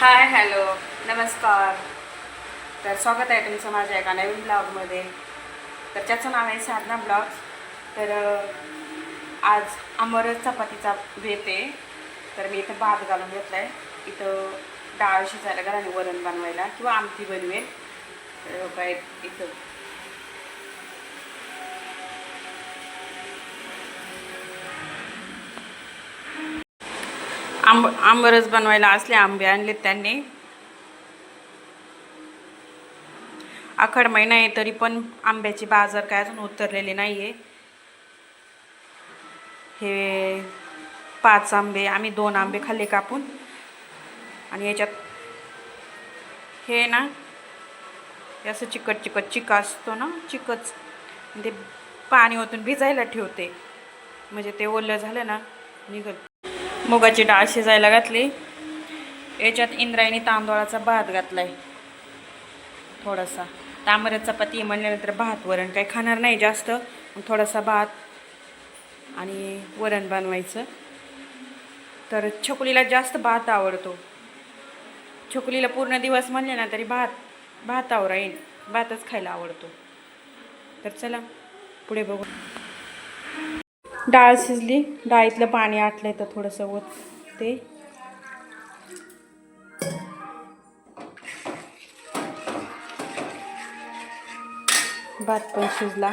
Hi hello. नमस्कार. तर स्वागत आहे तुमचं माझ्या एका नवीन ब्लॉगमध्ये. तर त्याचं नाव आहे साधना ब्लॉग तर आज अमर चपातीचा भेट आहे. तर मी इथं भात घालून घेतला आहे इथं डाळ शिजायला घराने वरण बनवायला किंवा आमटी बनवेल. तर काय इथं आंब आंबरस बनवायला असले आंबे आणले त्यांनी. आखड महिना आहे तरी पण आंब्याची बाजार काय अजून उतरलेली नाही आहे हे पाच आंबे आम्ही दोन आंबे खाल्ले कापून. आणि याच्यात हे ना हे असं चिकट चिकट चिका असतो ना चिकच. ते पाणी ओतून भिजायला ठेवते. म्हणजे ते ओलं झालं ना निघत मुगाची डाळ शिजायला घातली. याच्यात इंद्रायणी तांदळाचा भात घातला आहे थोडासा. तांबऱ्या चपाती म्हणल्यानंतर भात वरण काही खाणार नाही जास्त. मग थोडासा भात आणि वरण बनवायचं. तर छकुलीला जास्त भात आवडतो. छकुलीला पूर्ण दिवस म्हणले ना तरी भात भातावर येईल भातच खायला आवडतो. तर चला पुढे बघू. डाळ शिजली. डाळीतलं पाणी आटलं तर थोडंसं ओत ते भात पण शिजला.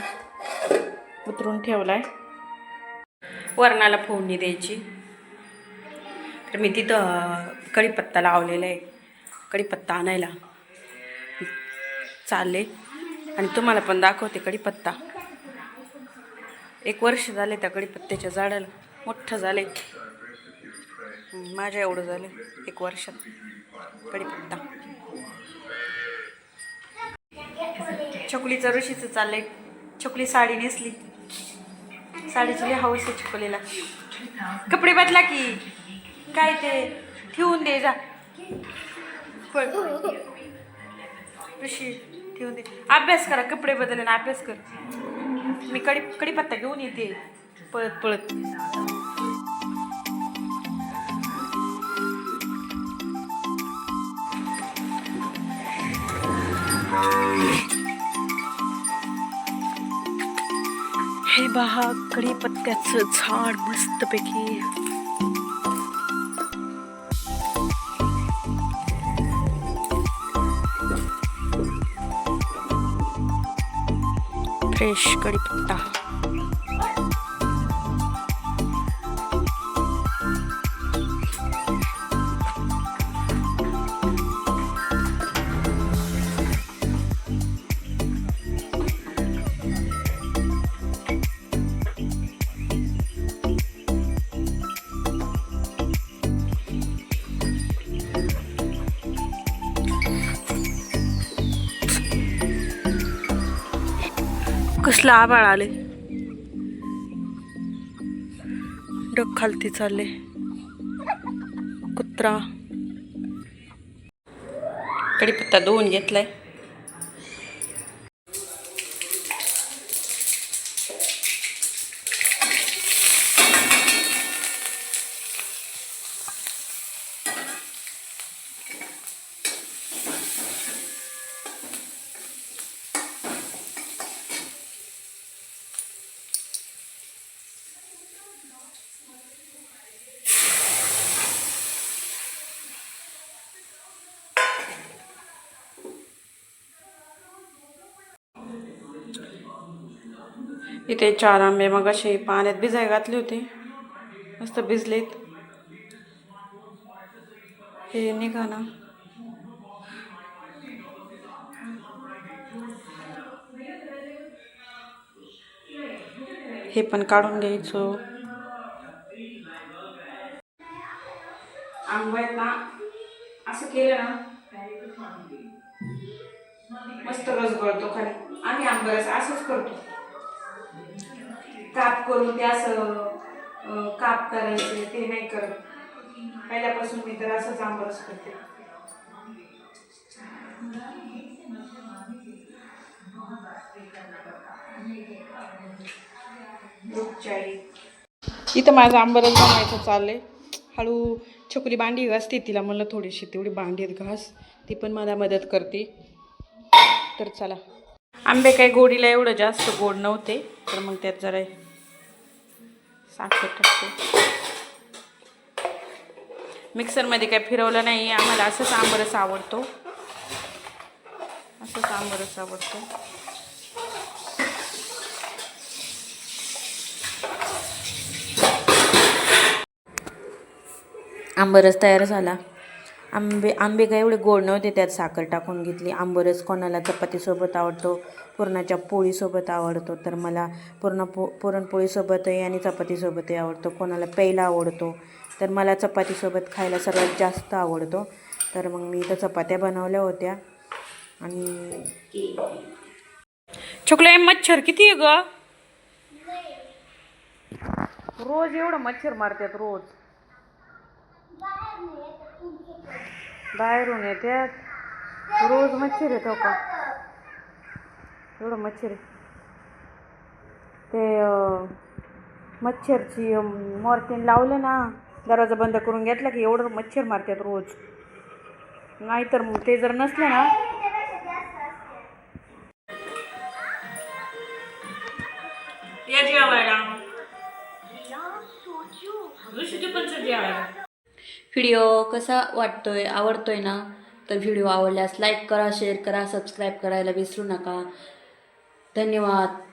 उतरून ठेवलाय. वरणाला फोडणी द्यायची. तर मी तिथं कढीपत्ता लावलेला आहे कढीपत्ता आणायला. चालले. आणि तुम्हाला पण दाखवते कढीपत्ता. एक वर्ष झाले त्या कडीपत्त्याच्या झाडाला. मोठं झाले. माझ्या एवढं झालं. एक वर्षात. कडीपत्ता छकुलीचं ऋषीचं चाललंय. छकुली साडी नेसली. साडीची लई हौस आहे छकुलीला. कपडे बदला की. काय ते? ठेवून दे जा. ऋषी ठेवून दे. अभ्यास करा कपडे बदलले ना अभ्यास कर. मी कडी कढीपत्ता घेऊन येते. पळत पळत. हे बहा कढीपत्त्याचं झाड मस्तपैकी. फ्रेश कढीपत्ता कसलं आबाळ आले डग खालती चालले. कुत्रा. कढीपत्ता धुवून घेतलाय. इथे चार आंबे मग असे पाण्यात भिजाय घातले होते. मस्त भिजलेत. हे निघा ना. हे पण काढून घ्यायचो. आंबा असं केलं ना मस्त रस गळतो खाली आम्ही आंबरस असंच करतो. काप करून ते असं काप करायचे ते नाही करत. पहिल्यापासून मी तर असंच आंबरस करते. इथं माझं आंबरस बनवायचं चाललंय. हळू छोकली भांडी घासते तिला म्हणलं थोडीशी तेवढी भांडीत घास. ती पण मला मदत करते. तर चला. आंबे काय गोडीला एवढं जास्त गोड नव्हते तर मग त्यात जरा साखर टाकते मिक्सरमध्ये काय फिरवलं नाही. आम्हाला असंच आंबरस आवडतो. असंच आंबरस आवडतो. आंबरस तयार झाला. आंबे आंबे काय एवढे गोड नव्हते त्यात साखर टाकून घेतली. आंबरस कोणाला चपातीसोबत आवडतो पुरणाच्या पोळीसोबत आवडतो तर मला पुरणा पो पुरणपोळीसोबतही आणि चपातीसोबतही आवडतो. कोणाला प्यायला आवडतो तर मला चपातीसोबत खायला सर्वात जास्त आवडतो. तर मग मी इथं चपात्या बनवल्या होत्या आणि छोकले मच्छर किती आहे ग? रोज एवढं मच्छर मारतात रोज. बाहेरून येतात रोज मच्छर येतो का एवढं मच्छर आहे. ते मच्छरची मॉर्टिन लावलं ना दरवाजा बंद करून घेतला की एवढं मच्छर मारतात रोज. नाहीतर मग ते जर नसलं ना या जेवायला. व्हिडिओ कसा वाटतोय आवडतोय ना तर व्हिडिओ आवडल्यास लाईक करा शेअर करा सबस्क्राईब करायला विसरू नका. धन्यवाद.